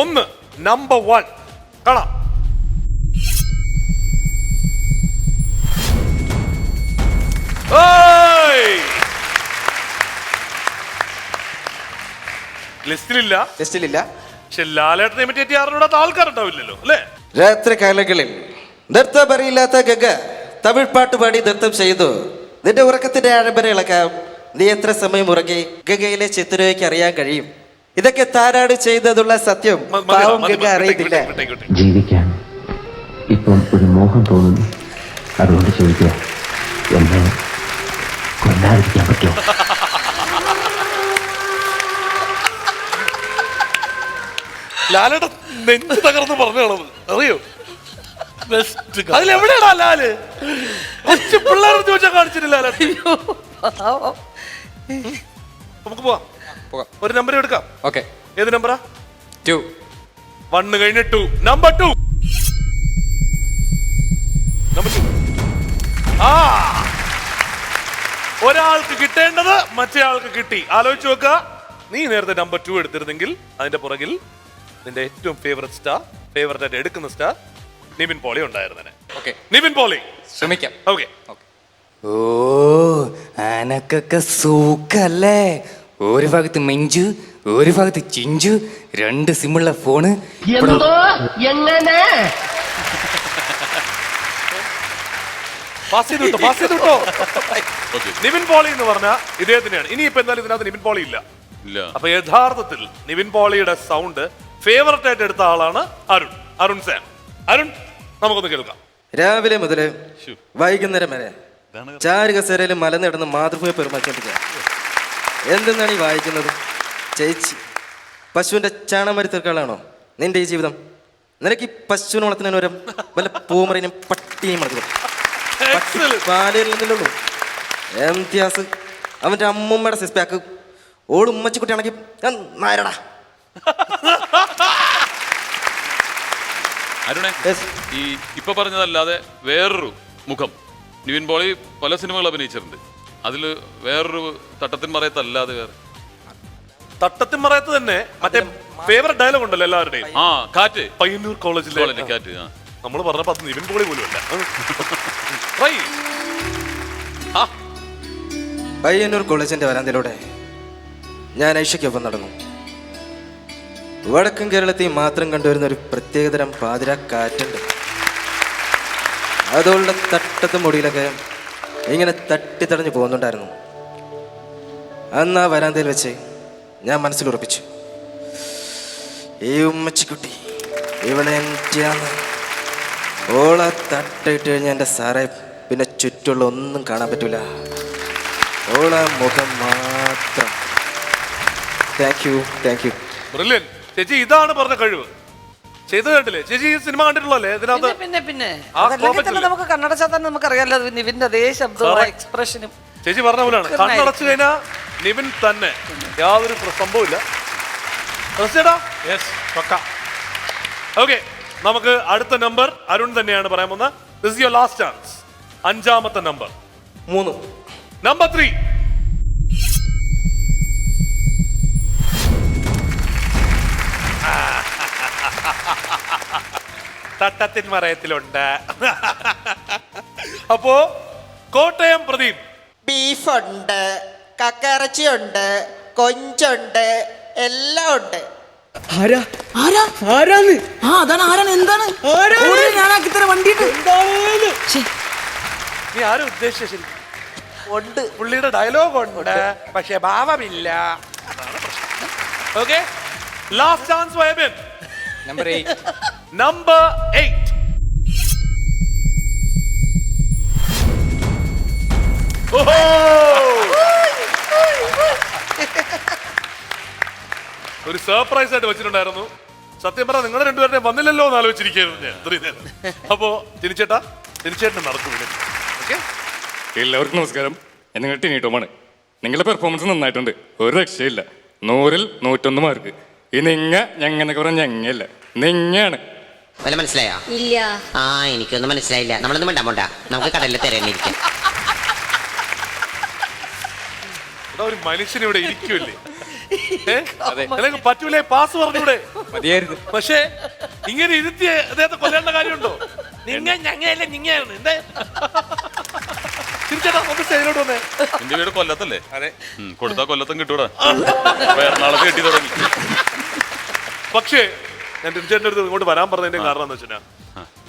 ഒന്ന് number one കാണാം. ലിസ്റ്റിലില്ല. ലിസ്റ്റിലില്ല. പക്ഷെ ലാലേട്ടനെ ഇമിറ്റേറ്റ് ചെയ്യാറുണ്ടാത്ത ആൾക്കാരുണ്ടാവില്ലല്ലോ അല്ലേ? രാത്രി കാലങ്ങളിൽ നൃത്തമറിയില്ലാത്ത ഗംഗ തമിഴ് പാട്ട് പാടി നൃത്തം ചെയ്തു. നിന്റെ ഉറക്കത്തിന്റെ ആഴമ്പര ഇളക്കാം നീ എത്ര സമയം ഉറങ്ങി ഗംഗയിലെ ചിത്രയ്ക്ക് അറിയാൻ കഴിയും. ഇതൊക്കെ താരാട് ചെയ്തതുള്ള സത്യം മ- മതി, പാവം കേൾക്കാൻ അറിയത്തില്ല. ജീവിക്കാൻ ഇപ്പം ഒരു മോഹം തോന്നുന്നു. അതുകൊണ്ട് ചോദിക്കുക എന്നെ കൊല്ലാതിരിക്കാൻ പറ്റുമോ? ലാലേട്ടൻ നെഞ്ച് തകർന്ന് പറഞ്ഞാണത്. അറിയോ? അതിലെവിടെയാടാ ലാൽ? കൊച്ചു പിള്ളേർ ചോദിച്ചാൽ കാണിച്ചിട്ടില്ല ലാലേട്ടൻ? നമുക്ക് പോവാം. പോകാം. ഒരു നമ്പർ എടുക്കാം. ഓക്കെ ഏത് നമ്പറാ ടു വണ്ണ് കഴിഞ്ഞ two number two number two ആ. ഒരാൾക്ക് കിട്ടേണ്ടത് മറ്റേയാൾക്ക് കിട്ടി. ആലോചിച്ചു നോക്ക നീ നേരത്തെ നമ്പർ ടു എടുത്തിരുന്നെങ്കിൽ അതിന്റെ പുറകിൽ നിന്റെ ഏറ്റവും ഫേവററ്റ് സ്റ്റാർ ഫേവററ്റ് ആയിട്ട് എടുക്കുന്ന സ്റ്റാർ നിവിൻ പോളി ഉണ്ടായിരുന്നെ ഓക്കെ നിവിൻ പോളി. ശ്രമിക്കാം. ഓക്കെ ഓ അനക്കൊക്കെ സൂക്കല്ലേ ഒരു ഭാഗത്ത് മെഞ്ചു ഒരു ഭാഗത്ത് ചിഞ്ചു രണ്ട് സിമ്മുള്ള ഫോണ്. എന്തോ? എങ്ങനെ? പാസ് ചെയ്ത് വിട്ടോ പാസ് ചെയ്ത് വിട്ടോ. നിവിൻ പോളി എന്ന് പറഞ്ഞാൽ ഇദ്ദേഹത്തിനെയാണ്. ഇനിയിപ്പോ എന്തായാലും ഇതിനകത്ത് നിവിൻ പോളി ഇല്ല. ഇല്ല. അപ്പൊ യഥാർത്ഥത്തിൽ നിവിൻ പോളിയുടെ സൗണ്ട് ഫേവററ്റ് ആയിട്ട് എടുത്ത ആളാണ് അരുൺ. അരുൺ സാൻ അരുൺ നമുക്കൊന്ന് കേൾക്കാം. രാവിലെ മുതൽ വൈകുന്നേരം വരെ ചാരുകസേരയിൽ മലനേടുന്ന മാതൃഭൂമി പെരുമാറ്റിക്കൊണ്ടിരിക്കുക എന്തെന്നാണ് ഈ വായിക്കുന്നത്? ചേച്ചി പശുവിന്റെ ചാണമരി തീർക്കാളാണോ നിന്റെ ഈ ജീവിതം? നിനക്ക് ഈ പശുവിനെ വളർത്തുന്നതിന് ഒരു വല്ല പൂമറിനും പട്ടിയും വളർത്തുക. പാലിയല്ലോ എംതിയാസ് അവന്റെ അമ്മൂമ്മയുടെ സിസ് പാക്ക്. ഓട് ഉമ്മച്ചിക്കുട്ടിയാണെങ്കിൽ ഞാൻ നായരടാ. അരുണേ. ഈ ഇപ്പൊ പറഞ്ഞതല്ലാതെ വേറൊരു മുഖം. നിവിൻ പോളി പല സിനിമകൾ അഭിനയിച്ചിട്ടുണ്ട്. അതിൽ വേറൊരു തട്ടത്തിൻ മറയത്തല്ലാതെ വേറെ. തട്ടത്തിൻ മറയത്ത് തന്നെ മറ്റേ ഫേവറേറ്റ് ഡയലോഗ് ഉണ്ടല്ലോ എല്ലാവരുടെയും. ആ കാറ്റ്. പയ്യന്നൂർ കോളേജിലെ കോളേജിലെ കാറ്റ് ആ. നമ്മൾ പറഞ്ഞപ്പോ അത് നിവിൻ പോളി പോലും അല്ല. ആ, പയ്യന്നൂർ കോളേജിന്റെ വരാന്തയിലൂടെ ഞാൻ ഐഷയ്ക്കൊപ്പം നടന്നു. വടക്കൻ കേരളത്തിൽ മാത്രം കണ്ടുവരുന്ന ഒരു പ്രത്യേകതരം പാതിരാ കാറ്റുണ്ട്. അതുകൊണ്ട് തട്ടത്തും മുടിയിലൊക്കെ ഇങ്ങനെ തട്ടിത്തടഞ്ഞു പോകുന്നുണ്ടായിരുന്നു. അന്ന് ആ വരാന്തയിൽ വെച്ച് ഞാൻ മനസ്സിൽ ഉറപ്പിച്ചു. ഈ ഉമ്മച്ചിക്കുട്ടി ഇവളെ എന്റെയാണ്. ഓളെ തട്ടിട്ട് കഴിഞ്ഞാൽ എന്റെ സാറെ പിന്നെ ചുറ്റുള്ള ഒന്നും കാണാൻ പറ്റൂല. ഓള മുഖം മാത്രം. താങ്ക് യു താങ്ക് യു ചേച്ചി ഇതാണ് പറഞ്ഞ കഴിവ്. ചെയ്ത് കണ്ടില്ലേ? ചേച്ചി ഈ സിനിമ കണ്ടിട്ടുള്ളല്ലേ ഇതിനകത്ത് പിന്നെ പിന്നെ ആ അതല്ലെങ്കിൽ തന്നെ കോപത്തില്ല. നമുക്ക് അറിയാലോ നിവിന്റെ അതേ ശബ്ദവും. എക്സ്പ്രഷനും ചേച്ചി പറഞ്ഞ പോലെയാണ്. കണ്ണടച്ചു കഴിഞ്ഞാൽ നിവിൻ തന്നെ. യാതൊരു പ്ര- സംഭവമില്ല ഓക്കെ നമുക്ക് അടുത്ത നമ്പർ അരുൺ തന്നെയാണ് പറയാൻ പോകുന്നത്. ദിസ് യുവർ ലാസ്റ്റ് ചാൻസ് അഞ്ചാമത്തെ നമ്പർ മൂന്ന്. നമ്പർ ത്രീ തട്ടത്തിൻ മറയത്തിലുണ്ട്. അപ്പോ കോട്ടയം പ്രദീപ്. ബീഫുണ്ട് കക്കയിറച്ചിയുണ്ട് കൊഞ്ചുണ്ട് എല്ലാം ഉണ്ട്. ആരാ? ആരാ? ആരാണ് ആ അതാണ് ആരാണ്? എന്താണ്? ഞാനാക്കി തരാം വണ്ടിയിട്ട് നീ ആരും ഉദ്ദേശിച്ച ശരി ഉണ്ട്. പുള്ളിയുടെ ഡയലോഗ് ഉണ്ട്. പക്ഷെ ഭാവമില്ല. Okay last chance number eight number eight ഒരു സർപ്രൈസ് ആയിട്ട് വെച്ചിട്ടുണ്ടായിരുന്നു. സത്യം പറഞ്ഞാൽ നിങ്ങളുടെ രണ്ടുപേരുടെ വന്നില്ലല്ലോ എന്ന് ആലോചിച്ചിരിക്കുന്നു ഞാൻ. ഇത്രയും നേരം. അപ്പോ തിരിച്ചേട്ടാ തിരിച്ചേട്ടൻ നടക്കും ഓക്കെ എല്ലാവർക്കും നമസ്കാരം. എന്നെ ടിനി ടോമാണ്. നിങ്ങളുടെ പെർഫോമൻസ് നന്നായിട്ടുണ്ട്. ഒരു രക്ഷയില്ല. നൂറിൽ നൂറ്റൊന്ന് മാർക്ക് ഈ നിങ്ങ ഞങ്ങന്നൊക്കെ പറഞ്ഞ ഞങ്ങയല്ല. നിങ്ങയാണ്. വല്ല മനസ്സിലായോ? ഇല്ല. ആ എനിക്കൊന്നും മനസ്സിലായില്ല. നമ്മളൊന്നും വേണ്ട പോണ്ട. നമുക്ക് കടലിൽ തിരഞ്ഞിരിക്കാം ഒരു മനുഷ്യൻ ഇവിടെ ഇരിക്കൂല്ലേ? അല്ലെങ്കിൽ പറ്റൂലേ പാസ് പറഞ്ഞൂടെ മതിയായിരുന്നു. പക്ഷേ ഇങ്ങനെ ഇരുത്തി അദ്ദേഹത്തെ കൊല്ലേണ്ട കാര്യമുണ്ടോ? നിങ്ങ ഞങ്ങയല്ല നിങ്ങയാണ് എന്തേ? തിരിച്ചേട്ടാ ഒന്ന് സ്റ്റേജിലോട്ട് വന്നേ. എന്റെ വീട് കൊല്ലത്തല്ലേ? അതെ. കൊടുത്താ കൊല്ലത്തും കിട്ടൂടാ. എറണാകുളത്ത് കിട്ടി തുടങ്ങി പക്ഷേ ഞാൻ തീർച്ചയായിട്ടും അടുത്ത് ഇങ്ങോട്ട് വരാൻ പറഞ്ഞതിന്റെ കാരണം എന്ന് വെച്ചാൽ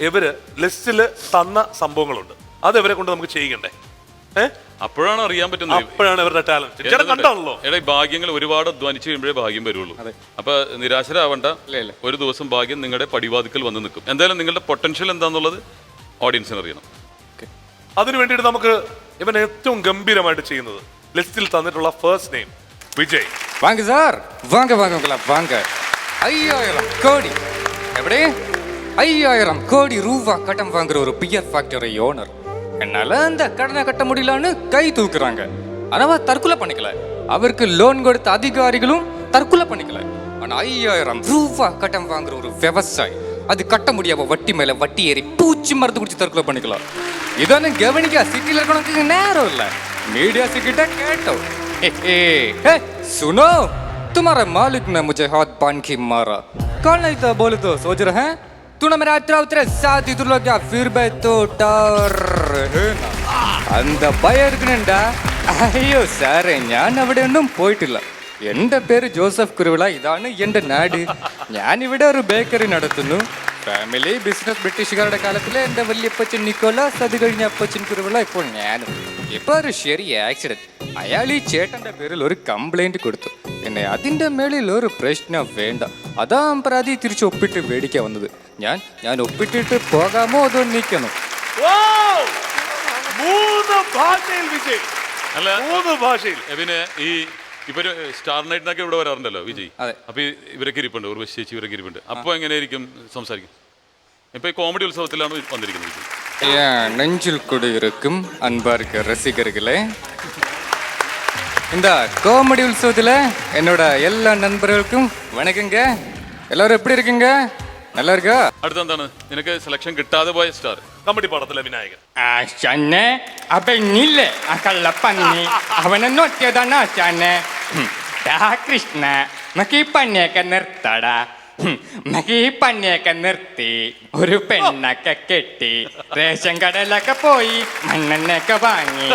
ഇവർ ലിസ്റ്റിൽ തന്ന സംഭവങ്ങളുണ്ട്. അത് ഇവരെ കൊണ്ട് നമുക്ക് ചെയ്യണ്ടേ അപ്പോഴാണ് അറിയാൻ പറ്റുന്നത്. അപ്പോഴാണ് അവരുടെ ടാലന്റ് കണ്ടാണല്ലോ? എടാ ഭാഗ്യങ്ങൾ ഒരുപാട് അധ്വാനിച്ച് കഴിയുമ്പോഴേ ഭാഗ്യം വരുള്ളൂ. അപ്പൊ നിരാശരാവണ്ട. ഒരു ദിവസം ഭാഗ്യം നിങ്ങളുടെ പടിവാതിക്കൽ വന്ന് നിൽക്കും. എന്തായാലും നിങ്ങളുടെ പൊട്ടൻഷ്യൽ എന്താന്നുള്ളത് ഓഡിയൻസിന് അറിയണം. അതിനു വേണ്ടിയിട്ട് നമുക്ക് ഇവൻ ഏറ്റവും ഗംഭീരമായിട്ട് ചെയ്യുന്നത് ലിസ്റ്റിൽ തന്നിട്ടുള്ള ഫേസ്റ്റ് നെയിം വിജയ്. സാർ. വാങ്ക വാങ്ക വാങ്ക. ஐயாயிரம் கோடி. எப்படி? ஐயாயிரம் கோடி ரூபா கடன் வாங்குற ஒரு பியர் ஃபேக்டரி ஓனர். என்னால அந்த கடனை கட்ட முடியலன்னு கை தூக்குறாங்க. ஆனா தற்கொலை பண்ணிக்கல. அவருக்கு லோன் கொடுத்த அதிகாரிகளும் தற்கொலை பண்ணிக்கல. ஆனா ஐயாயிரம் ரூபா கடன் வாங்குற ஒரு விவசாயி அது கட்ட முடியாம வட்டி மேல வட்டி ஏறி பூச்சி மருந்து குடிச்சு தற்கொலை பண்ணிக்கலாம் இதானு கவனிக்க சிட்டில இருக்கணும் நேரம் இல்லை. மீடியா கிட்ட கேட்டோம். சுனோ. तुम्हारा मालिक ने मुझे हाथ बांध के मारा कौन नहीं था बोले तो सोच रहे हैं तूने मेरा अतरा उतरे साथ इधर लोग क्या फिर बे तो डर है ना அந்த பயம் இருக்குனுண்டா അയ്യോ സാറേ ഞാൻ അവിടെ ഒന്നും പോയിട്ടില്ല എന്റെ പേര് ജോസഫ് കുരുവിള ഇതാണ് എന്റെ നാട് ഞാൻ ഇവിടെ ഒരു ബേക്കറി നടത്തുന്നു ഫാമിലി ബിസിനസ് ബ്രിട്ടീഷുകാരുടെ കാലത്തിലെ എന്റെ വല്യപ്പച്ചൻ നിക്കോളാസ് അത് കഴിഞ്ഞ അപ്പച്ചൻ കുരുവിള ഇപ്പോൾ ഞാനും ഇപ്പൊ ഒരു ശരി ആക്സിഡന്റ് അയാൾ ഈ ചേട്ടന്റെ പേരിൽ ഒരു കംപ്ലൈന്റ് കൊടുത്തു തന്നെ. അതിന്റെ മേളിൽ ഒരു പ്രശ്നം വേണ്ട. അതാ പരാതി തിരിച്ച് ഒപ്പിട്ട് മേടിക്കാൻ വന്നത്. ഞാൻ ഞാൻ ഒപ്പിട്ടിട്ട് പോകാമോ അതോ നിൽക്കണം മൂന്ന് ഭാഷയിൽ വിജയ്. അല്ല മൂന്ന് ഭാഷയിൽ. പിന്നെ ഈ ഇവർ സ്റ്റാർ നൈറ്റിനൊക്കെ ഇവിടെ വരാറുണ്ടല്ലോ വിജയ്. അതെ. അപ്പൊ ഇവരൊക്കെ ഇരിപ്പുണ്ട് ഉർവശി ചേച്ചി ഇവരൊക്കെ ഇരിപ്പുണ്ട്. അപ്പൊ എങ്ങനെയായിരിക്കും സംസാരിക്കും? ഇപ്പൊ ഈ കോമഡി ഉത്സവത്തിലാണ് വന്നിരിക്കുന്നത് വിജയ്. നെഞ്ചിൽ കൂടി ഇരിക്കും അൻപാർക്ക് രസികർകളെ இந்த கோமடி உற்சவத்தில் என்னோட எல்லா நண்பர்களுக்கும் வணக்கங்க எல்லாரும் எப்படி இருக்கீங்க நல்லா இருக்கா അടുത്ത എന്താണ് നിനക്ക് സെലക്ഷൻ കിട്ടാതെ പോയ സ്റ്റാർ കമ്പടി പടത്തിലെ വിനായകൻ ആശാനെ അപ്പൊ ഇന്നില്ലേ ആ കള്ളപ്പന്നി അവനെ നോക്കിയതാണ് ആശാനെ ഹും, ഡാ കൃഷ്ണ നമുക്ക് ഈ പന്നിയൊക്കെ നിർത്തടാ ഹും, നമുക്ക് ഈ പന്നിയൊക്കെ നിർത്തി ഒരു പെണ്ണൊക്കെ കെട്ടി റേഷൻ കടയിലൊക്കെ പോയി മണ്ണെണ്ണയൊക്കെ വാങ്ങി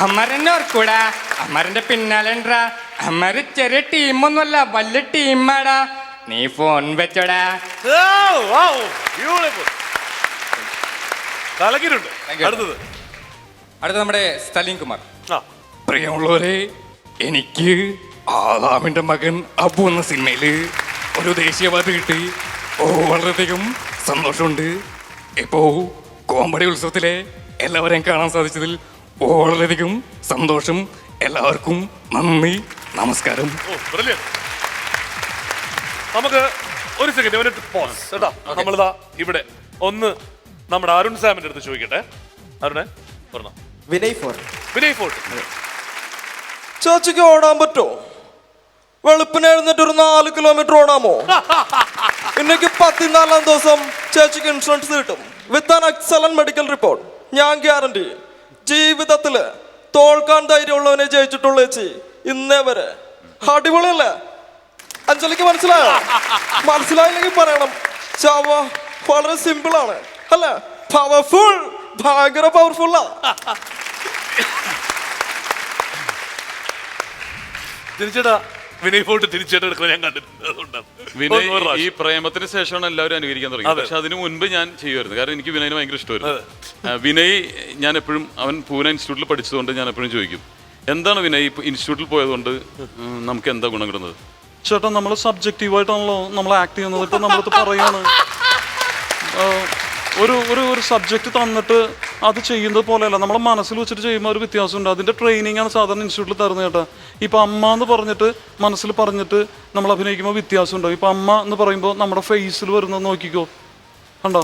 അമരനോർക്കൂടാ അമരന്റെ പിന്നാലെ ഉണ്ടാ അമര് ചെറിയ ടീമൊന്നുമല്ല വലിയ ടീമാടാ. നീ ഫോൺ വെച്ചോടാ. അടുത്തത്. അടുത്ത നമ്മുടെ സ്ഥലീം കുമാർ. പ്രിയമുള്ളവരെ എനിക്ക് ആദാമിന്റെ മകൻ അബു എന്ന സിനിമയിൽ ഒരു ദേശീയവാദി കിട്ടി. വളരെയധികം സന്തോഷമുണ്ട്. ഇപ്പോ കോമഡി ഉത്സവത്തിലെ എല്ലാവരെയും കാണാൻ സാധിച്ചതിൽ വളരെയധികം സന്തോഷം. എല്ലാവർക്കും നന്ദി നമസ്കാരം. നമുക്ക് ഒരു സെക്കൻഡ് ഒരു പോസ് കേട്ടോ? നമ്മളിതാ ഇവിടെ. ഒന്ന് നമ്മുടെ അരുൺ സാമിന്റെ അടുത്ത് ചോദിക്കട്ടെ. അരുണെ പറഞ്ഞോ. വിനയ് ഫോർട്ട് വിനയ് ഫോർട്ട്. ചേച്ചിക്ക് ഓടാൻ പറ്റോ? വെളുപ്പിന് എഴുന്നേറ്റ് ഒരു നാല് കിലോമീറ്റർ ഓടാമോ? ഇന്നേക്ക് പതിനാലാം ദിവസം ചേച്ചിക്ക് ഇൻഷുറൻസ് കിട്ടും. With an excellent medical report ഞാൻ ഗ്യാരണ്ടി ജീവിതത്തിൽ തോൽക്കാൻ ധൈര്യമുള്ളവനെ ജയിച്ചിട്ടുള്ളൂ ചേച്ചി? ഇന്നേ വരെ. അടിപൊളിയല്ലേ? അഞ്ജലിക്ക് മനസ്സിലായോ? മനസ്സിലായില്ലെങ്കിൽ പറയണം. ചാവ വളരെ സിമ്പിൾ ആണ്. അല്ല? പവർഫുൾ ഭയങ്കര പവർഫുൾ തിരിച്ചേട്ടാ വിനയ് ഫോർട്ട് തിരിച്ചേട്ടാ എടുക്കുന്നത് ഞാൻ കണ്ടിട്ടുണ്ട്. അതുകൊണ്ടാണ്. വിനയ് ഒന്ന് ഈ പ്രാവശ്യം. പ്രേമത്തിന് ശേഷമാണ് എല്ലാവരും അനുകരിക്കാൻ തുടങ്ങിയത് പക്ഷെ അതിന് മുൻപ് ഞാൻ ചെയ്യുമായിരുന്നു. കാരണം എനിക്ക് വിനയനെ ഭയങ്കര ഇഷ്ടമായിരുന്നു. ആ, വിനയ് ഞാൻ എപ്പോഴും അവൻ പൂന ഇൻസ്റ്റിറ്റ്യൂട്ടിൽ പഠിച്ചതുകൊണ്ട് ഞാൻ എപ്പോഴും ചോദിക്കും എന്താണ് വിനയ് ഇപ്പൊ ഇൻസ്റ്റിറ്റ്യൂട്ടിൽ പോയതുകൊണ്ട് ഉം, നമുക്ക് എന്താ ഗുണം കിട്ടുന്നത്? ചേട്ടാ നമ്മൾ സബ്ജക്റ്റീവായിട്ടാണല്ലോ നമ്മൾ ആക്ട് ചെയ്യുന്നത്. ഇപ്പൊ നമ്മളത് പറയാണ്. ആ, ഒരു ഒരു ഒരു സബ്ജക്റ്റ് തന്നിട്ട് അത് ചെയ്യുന്നത് പോലെയല്ല. നമ്മളെ മനസ്സിൽ വെച്ചിട്ട് ചെയ്യുമ്പോൾ ഒരു വ്യത്യാസമുണ്ട്. അതിന്റെ ട്രെയിനിങ് ആണ് സാധാരണ ഇൻസ്റ്റിറ്റ്യൂട്ടിൽ തരുന്നത് കേട്ടോ. ഇപ്പോൾ അമ്മ എന്ന് പറഞ്ഞിട്ട് മനസ്സിൽ പറഞ്ഞിട്ട് നമ്മൾ അഭിനയിക്കുമ്പോൾ വ്യത്യാസം ഉണ്ടാവും ഇപ്പം അമ്മ എന്ന് പറയുമ്പോൾ നമ്മുടെ ഫേസിൽ വരുന്നത് നോക്കിക്കോ. കണ്ടോ?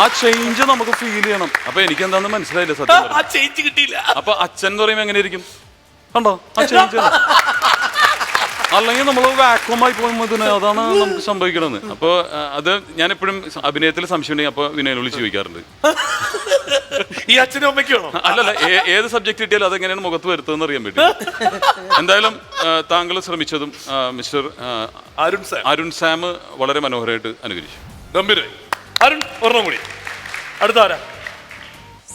ആ ചേഞ്ച് നമുക്ക് ഫീൽ ചെയ്യണം. അപ്പൊ എനിക്ക് എന്താണെന്ന് മനസ്സിലായില്ല സത്യം ചേഞ്ച് കിട്ടിയില്ല. അപ്പൊ അച്ഛൻ എന്ന് പറയുമ്പോൾ എങ്ങനെയായിരിക്കും? കണ്ടോ? ആ ചേഞ്ച് അല്ലെങ്കിൽ നമ്മൾ വാക്വമായി പോകുമ്പോൾ അതാണ് നമുക്ക് സംഭവിക്കണമെന്ന് അപ്പോൾ അത് ഞാൻ എപ്പോഴും അഭിനയത്തിൽ സംശയം ഉണ്ടെങ്കിൽ അപ്പോൾ വിളിച്ച് ചോദിക്കാറുണ്ട്. ഈ അച്ഛനും അമ്മയ്ക്കാണോ അല്ലല്ല ഏത് സബ്ജക്ട് കിട്ടിയാലും അതെങ്ങനെയാണ് മുഖത്ത് വരുത്തതെന്ന് അറിയാൻ വേണ്ടി. എന്തായാലും താങ്കൾ ശ്രമിച്ചതും mister Arun sir Arun Sam വളരെ മനോഹരമായിട്ട് അനുകരിച്ചു. ഗംഭീര അരുൺ ഒരെണ്ണം കൂടി. അടുത്ത ആരാ?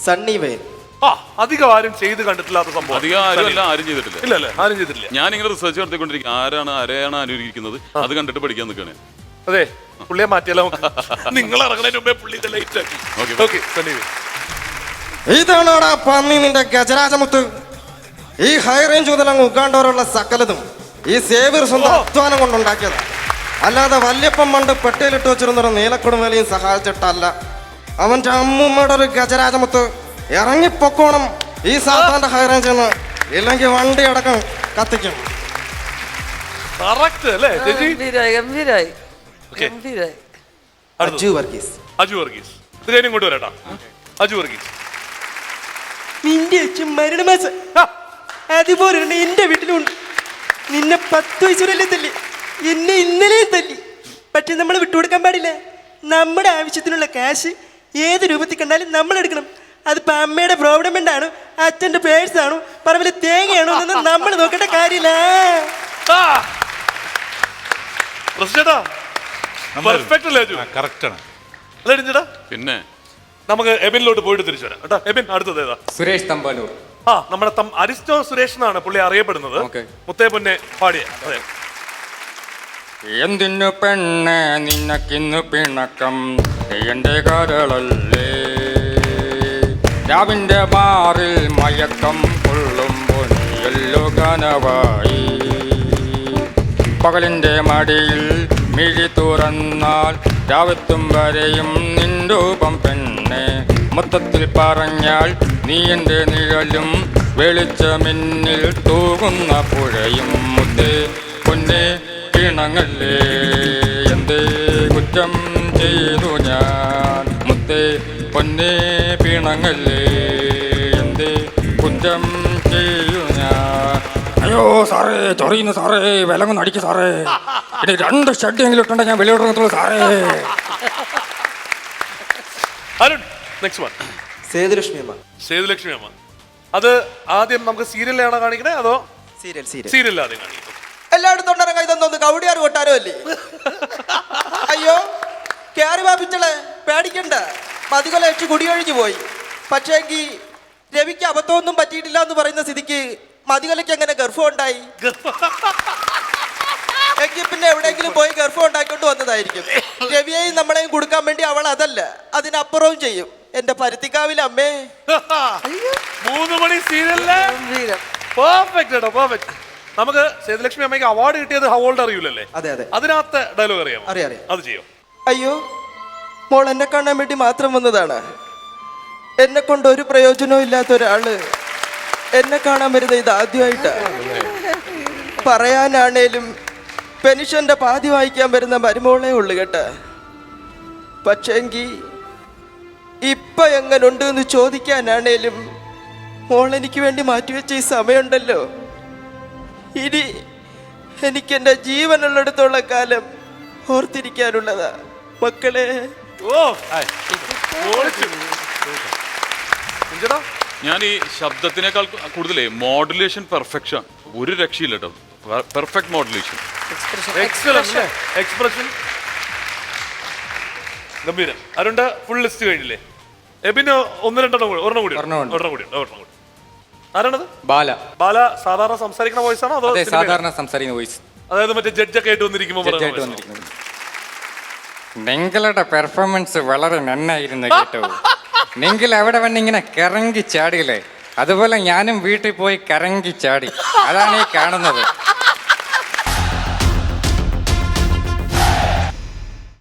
സണ്ണി വെയിൻ ആ അധികം ആരും ചെയ്ത് കണ്ടിട്ടില്ലാത്ത സംഭവം. അധികം ആരും അല്ല ആരും ചെയ്തിട്ടില്ല. ഇല്ല അല്ലേ ആരും ചെയ്തിട്ടില്ല. ഞാൻ ഇങ്ങനെ റിസർച്ച് നടത്തിക്കൊണ്ടിരിക്കും ആരാണ് ആരെയാണ് അനുകരിക്കുന്നത്? അത് കണ്ടിട്ട് പഠിക്കാൻ നിൽക്കണേ അതെ പുള്ളിയെ മാറ്റിയാലോ നിങ്ങൾ ഇറങ്ങുന്നതിന് മുമ്പേ പുള്ളി ഇത് ലൈറ്റ് ആക്കി. Okay. ഓക്കെ സണ്ണി ഇതാണോടാ പന്നി നിന്റെ ഗജരാജമുത്ത്? ഈ ഹൈ റേഞ്ച് മുതൽ അങ്ങ് ഉഗാണ്ടോറുള്ള സകലതും ഈ സേവിയർ സ്വന്തം അധ്വാനം കൊണ്ടുണ്ടാക്കിയത്. അല്ലാതെ വല്യപ്പം പണ്ട് പെട്ടയിലിട്ട് വെച്ചിരുന്നൊരു നീലക്കൊടുമലയും സഹായിച്ചിട്ടല്ല. അവന്റെ അമ്മൂമ്മയുടെ ഒരു ഗജരാജമുത്ത് ഇറങ്ങിപ്പൊക്കോണം ഈ സാത്താന്റെ ഹൈ റേഞ്ചിൽ നിന്ന് ഇല്ലെങ്കിൽ വണ്ടി അടക്കം കത്തിക്കും. കറക്റ്റ് അല്ലേ ചേച്ചി? ഗംഭീരായി ഗംഭീരായി. Okay. ഗംഭീരായി. അജു വർഗീസ്. അജു വർഗീസ്. ഇങ്ങോട്ട് വരാട്ടാ. അജു വർഗീസ്. നിന്റെ അച്ഛൻ മരണമാസ അതുപോലെ തന്നെ എന്റെ വീട്ടിലുണ്ട്. നിന്നെ പത്ത് വയസ്സുവരല്ലേ തല്ലി. എന്നെ ഇന്നലെയും തല്ലി. പക്ഷെ നമ്മൾ വിട്ടുകൊടുക്കാൻ പാടില്ല. നമ്മുടെ ആവശ്യത്തിനുള്ള കാശ് ഏത് രൂപത്തിൽ കണ്ടാലും നമ്മൾ എടുക്കണം അതിപ്പോ അമ്മയുടെ പ്രോബ്ലം ആണ് അച്ഛന്റെ പേഴ്സ് ആണ് പറമ്പിൽ തേങ്ങയാണോ എന്നൊന്നും നമ്മൾ നോക്കേണ്ട കാര്യമില്ല. പ്രസിഡന്റാ പെർഫെക്റ്റ് അല്ലേ അജു? കറക്റ്റ് ആണ്. അല്ലേ ചേട്ടാ പിന്നെ? നമുക്ക് എബിനിലോട്ട് പോയിട്ട് തിരിച്ചു വരാം. കേട്ടോ എബിൻ അടുത്തത് ഏതാ? സുരേഷ് തമ്പാനൂർ. ആ നമ്മുടെ തം- അരിസ്റ്റോ സുരേഷ് എന്നാണ് പുള്ളി അറിയപ്പെടുന്നത്. Okay. മുത്തേ പൊന്നെ പാടിയ. അതെ. എന്തിനു പെണ്ണെ നിനക്കിന്നു പിണക്കം? എന്റെ കരളല്ലേ രാവിന്റെ മാറിൽ മയക്കം കൊള്ളുമ്പോൾ പൊന്നിയല്ലു കനവായി. പകലിന്റെ മടിയിൽ മിഴി തുറന്നാൽ രാവത്തും വരെയും നിൻരൂപം പെണ്ണെ. മൊത്തത്തിൽ പറഞ്ഞാൽ നീ എന്റെ നിഴലും വെളിച്ചമിന്നിൽ തൂകുന്ന പുഴയും. മുത്തേ പൊന്നെ കിണങ്ങല്ലേ എന്തേ കുറ്റം ചെയ്തു പൊന്നെ പിണങ്ങല്ലേ? എന്തേ കുറ്റം ഞാൻ? അയ്യോ സാറേ ചൊറിയുന്നു സാറേ വിലങ്ങൊന്ന് അടിക്ക് സാറേ. ഇനി രണ്ട് ഷഡ്ഡെങ്കിലും ഇട്ടുണ്ടെങ്കിൽ ഞാൻ വെളിയിടത്തുള്ളൂ സാറേ. അരുൺ നെക്സ്റ്റ് വൺ സേതുലക്ഷ്മി അമ്മ. സേതുലക്ഷ്മി അമ്മ. അത് ആദ്യം നമുക്ക് സീരിയലിലാണോ കാണിക്കണേ? അതോ സീരിയൽ സീരിയൽ. സീരിയൽ ആദ്യം എല്ലായിടത്തും ഉണ്ടറങ്ങ ഇതൊന്നും കവടിയാറ് കൊട്ടാരോ അല്ലേ അയ്യോ കയറി വാപ്പിച്ചളെ പേടിക്കണ്ട. മതികൊല വെച്ച് കുടിയൊഴിഞ്ഞു പോയി. പക്ഷേങ്കി രവിക്ക് അബദ്ധമൊന്നും പറ്റിയിട്ടില്ല എന്ന് പറയുന്ന സ്ഥിതിക്ക് മതികൊലയ്ക്ക് എങ്ങനെ ഗർഭം ഉണ്ടായി? എങ്കിൽ പിന്നെ എവിടെയെങ്കിലും പോയി ഗർഭം ഉണ്ടാക്കിക്കൊണ്ട് വന്നതായിരിക്കും. രവിയെയും നമ്മളെയും കൊടുക്കാൻ വേണ്ടി അവൾ അതല്ല അതിനപ്പുറവും ചെയ്യും. എന്റെ പരുത്തിക്കാവിലെ അമ്മേ. മൂന്ന് മണി സീരിയലിൽ പെർഫെക്റ്റ് കേട്ടോ പെർഫെക്റ്റ് നമുക്ക് സേതുലക്ഷ്മി അമ്മയ്ക്ക് അവാർഡ് കിട്ടിയത് ഹവോൾഡ് അറിയില്ലല്ലേ അതെ, അതെ. അതിനകത്ത് ഡയലോഗ് അറിയാം, അറിയാം. അത് ചെയ്യോ. അയ്യോ. മോൾ എന്നെ കാണാൻ വേണ്ടി മാത്രം വന്നതാണ്. എന്നെ കൊണ്ട് ഒരു പ്രയോജനവും ഇല്ലാത്ത ഒരാൾ എന്നെ കാണാൻ വരുന്നത് ഇത് ആദ്യമായിട്ടാ. പറയാനാണേലും പെൻഷന്റെ പാതി വായിക്കാൻ വരുന്ന മരുമോളേ ഉള്ളു കേട്ടാ. പക്ഷേങ്കി ഇപ്പൊ എങ്ങനുണ്ട് എന്ന് ചോദിക്കാനാണേലും മോൾ എനിക്ക് വേണ്ടി മാറ്റിവെച്ച ഈ സമയമുണ്ടല്ലോ. ഇനി എനിക്ക് എന്റെ ജീവനുള്ളിടത്തോളം കാലം ഓർത്തിരിക്കാനുള്ളതാ. മക്കളെ ഓ. കുഞ്ചേട്ടാ, ഞാൻ ഈ ശബ്ദത്തിനേക്കാൾ കൂടുതലേ മോഡുലേഷൻ പെർഫെക്ഷൻ ഒരു രക്ഷയില്ല കേട്ടോ. പെർഫെക്റ്റ് മോഡുലേഷൻ എക്സ്പ്രഷൻ ഗംഭീരം. അരുണ്ട് ഫുൾ ലിസ്റ്റ് കഴിഞ്ഞില്ലേ? എബിന് ഒന്ന് രണ്ടെണ്ണം കൂടി ഒരെണ്ണം കൂടി ഒരെണ്ണം കൂടി ഒരെണ്ണം കൂടി ആരാണത്? ബാല. ബാല സാധാരണ സംസാരിക്കുന്ന വോയിസ് ആണോ അതോ സാധാരണ സംസാരിക്കുന്ന വോയിസ് അതായത് മറ്റേ ജഡ്ജൊക്കെ ആയിട്ട് വന്നിരിക്കുമ്പോൾ പറയുന്ന ജഡ്ജായിട്ട് voice ആണോ? വന്നിരിക്കുന്നത് നിങ്ങളുടെ പെർഫോമൻസ് വളരെ നന്നായിരുന്നു കേട്ടോ. നിങ്ങൾ അവിടെ വന്ന് ഇങ്ങനെ കറങ്ങി ചാടിയില്ലേ അതുപോലെ ഞാനും വീട്ടിൽ പോയി കറങ്ങി ചാടി. അതാണ് ഈ കാണുന്നത്.